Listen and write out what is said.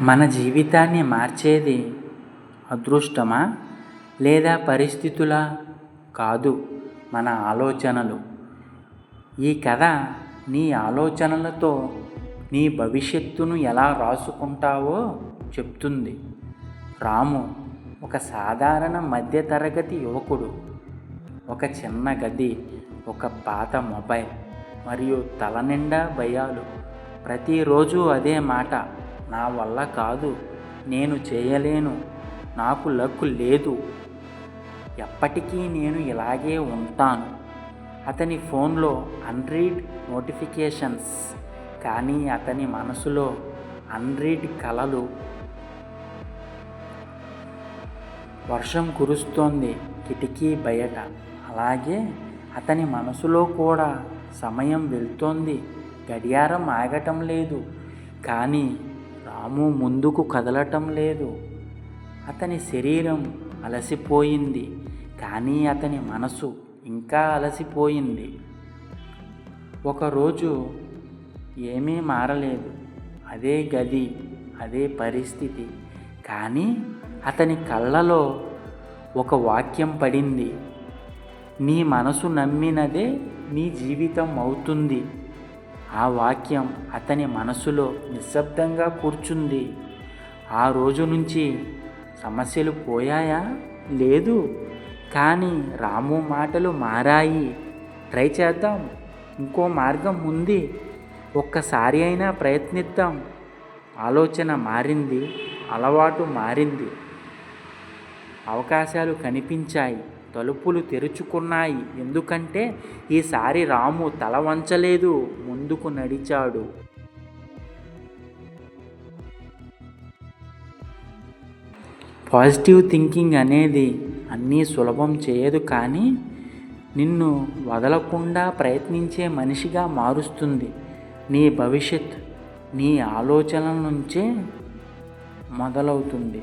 మన జీవితాన్ని మార్చేది అదృష్టమా లేదా పరిస్థితులా కాదు మన ఆలోచనలు. ఈ కథ నీ ఆలోచనలతో నీ భవిష్యత్తును ఎలా రాసుకుంటావో చెప్తుంది. రాము ఒక సాధారణ మధ్యతరగతి యువకుడు. ఒక చిన్న గది ఒక పాత మొబైల్ మరియు తల నిండా భయాలు. ప్రతిరోజు అదే మాట. నా వల్ల కాదు. నేను చేయలేను. నాకు లక్ లేదు. ఎప్పటికీ నేను ఇలాగే ఉంటాను. అతని ఫోన్లో అన్రీడ్ నోటిఫికేషన్స్ కానీ అతని మనసులో అన్రీడ్ కలలు. వర్షం కురుస్తోంది కిటికీ బయట. అలాగే అతని మనసులో కూడా సమయం వెళ్తోంది. గడియారం ఆగటం లేదు. కానీ రాము ముందుకు కదలటం లేదు. అతని శరీరం అలసిపోయింది. కానీ అతని మనసు ఇంకా అలసిపోయింది. ఒకరోజు ఏమీ మారలేదు. అదే గది అదే పరిస్థితి. కానీ అతని కళ్ళలో ఒక వాక్యం పడింది. నీ మనసు నమ్మినదే నీ జీవితం అవుతుంది. ఆ వాక్యం అతని మనసులో నిశ్శబ్దంగా కూర్చుంది. ఆ రోజు నుంచి సమస్యలు పోయాయా? లేదు. కానీ రాము మాటలు మారాయి. ట్రై చేద్దాం. ఇంకో మార్గం ఉంది. ఒక్కసారి అయినా ప్రయత్నిద్దాం. ఆలోచన మారింది. అలవాటు మారింది. అవకాశాలు కనిపించాయి. తలుపులు తెరుచుకున్నాయి. ఎందుకంటే ఈసారి రాము తల వంచలేదు. ముందుకు నడిచాడు. పాజిటివ్ థింకింగ్ అనేది అన్నీ సులభం చేయదు కానీ నిన్ను వదలకుండా ప్రయత్నించే మనిషిగా మారుస్తుంది. నీ భవిష్యత్ నీ ఆలోచనల నుంచే మొదలవుతుంది.